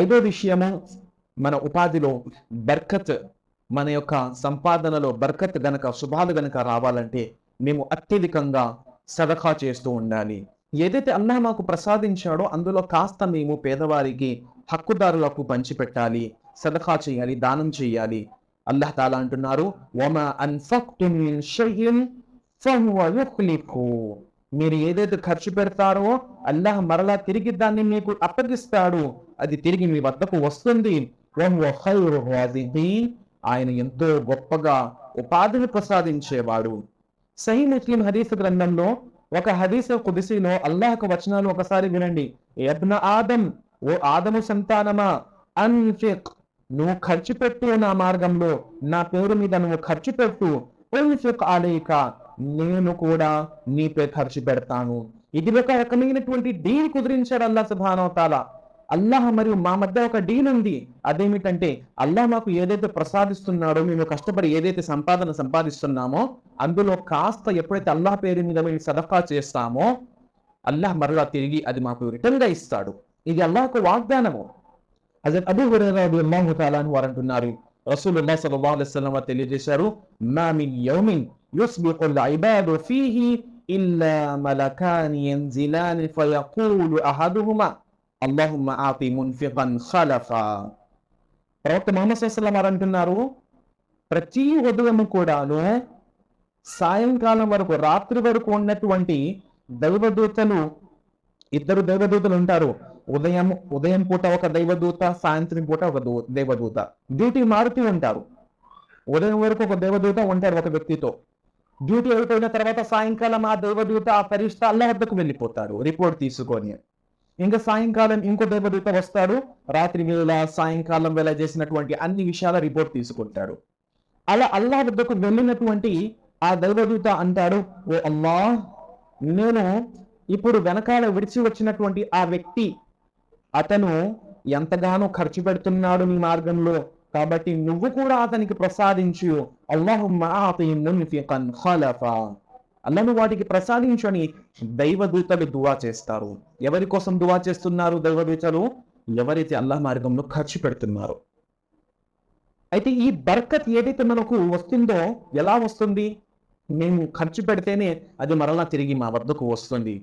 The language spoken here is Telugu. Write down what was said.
ఐదో విషయము మన ఉపాధిలో బర్కత్ మన యొక్క సంపాదనలో బర్కత్ గనక శుభాలు గనక రావాలంటే మేము అత్యధికంగా సదఖా చేస్తూ ఉండాలి. ఏదైతే అల్లాహ్ మాకు ప్రసాదించాడో అందులో కాస్త మేము పేదవారికి హక్కుదారులకు పంచిపెట్టాలి సదఖా చేయాలి దానం చేయాలి. అల్లాహ్ తాలా అంటున్నారు మీరు ఏదైతే ఖర్చు పెడతారో అల్లాహ్ మరలా తిరిగి దాన్ని మీకు అప్పగిస్తాడు. అది తిరిగి మీ వద్దకు వస్తుంది. ఆయన ఎంతో గొప్పగా ఉపాధిని ప్రసాదించేవాడు. సహీ ముస్లిం హదీస్ గ్రంథంలో ఒక హదీస్ కుదిసిలో అల్లాహకు వచనాలు ఒకసారి వినండి. యబ్న ఆదం ఓ ఆదము సంతానమా? అన్ఫిక్. నువ్వు ఖర్చు పెట్టు నా మార్గంలో. నా పేరు మీద నువ్వు ఖర్చు పెట్టు. ఉన్ఫిక్ నేను కూడా నీపై ఖర్చు పెడతాను. ఇది ఒక రకమైనటువంటి డీల్ కుదిరించాడు అల్లా సుభానవతాల అల్లాహ్ మరియు మా మధ్య ఒక డీల్ ఉంది. అదేమిటంటే అల్లాహ్ మాకు ఏదైతే ప్రసాదిస్తున్నాడో మేము కష్టపడి ఏదైతే సంపాదన సంపాదిస్తున్నామో అందులో కాస్త ఎప్పుడైతే అల్లాహ్ పేరు మీద మేము సదఫా చేస్తామో అల్లాహ్ మరలా తిరిగి అది మాకు రిటర్న్గా ఇస్తాడు. ఇది అల్లాహకు వాగ్దానము. హజరత్ అదే హురైరా వారు అంటున్నారు. రసూలుల్లా సల్లల్లాహు అలైహి వసల్లం తెలియజేశారు మా మిన్ యౌమిన్ యుస్బిహుల్ ఇబాదు ఫీహి ఇల్లా మలకాన్ యంజిలాన్ ఫయఖూలు అహదుహుమా అల్లాహుమ్మ ఆతి మున్ఫిఖన్ ఖలఫా ప్రవక్త ముహమ్మద్ సల్లల్లాహు వారు అంటున్నారు ప్రతి ఉదయం కూడాను సాయంకాలం వరకు రాత్రి వరకు ఉన్నటువంటి దైవదూతలు ఇద్దరు దైవదూతలు ఉంటారు. ఉదయం ఉదయం పూట ఒక దైవదూత సాయంత్రం పూట ఒక దూ- దైవదూత. డ్యూటీ మారుతూ ఉంటారు. ఉదయం వరకు ఒక దేవదూత ఉంటారు ఒక వ్యక్తితో. డ్యూటీ అయిపోయిన తర్వాత సాయంకాలం ఆ దేవదూత ఆ పరిష్ట అల్ల వద్దకు వెళ్ళిపోతారు రిపోర్ట్ తీసుకొని. ఇంకా సాయంకాలం ఇంకో దేవదూత వస్తాడు రాత్రి వేళ సాయంకాలం వేళ చేసినటువంటి అన్ని విషయాల రిపోర్ట్ తీసుకుంటాడు. అలా అల్లా వద్దకు వెళ్ళినటువంటి ఆ దైవదూత అంటాడు ఓ అల్లా నేను ఇప్పుడు వెనకాల విడిచి వచ్చినటువంటి ఆ వ్యక్తి అతను ఎంతగానో ఖర్చు పెడుతున్నాడు నీ మార్గంలో. కాబట్టి నువ్వు కూడా అతనికి ప్రసాదించు. అల్లను వాటికి ప్రసాదించని దైవదూతలు దువా చేస్తారు. ఎవరి కోసం దువా చేస్తున్నారు దైవదూతలు? ఎవరైతే అల్లాహ్ మార్గంలో ఖర్చు పెడుతున్నారు. అయితే ఈ బర్కత్ ఏదైతే మనకు వస్తుందో ఎలా వస్తుంది? మేము ఖర్చు పెడితేనే అది మరలా తిరిగి మా వద్దకు వస్తుంది.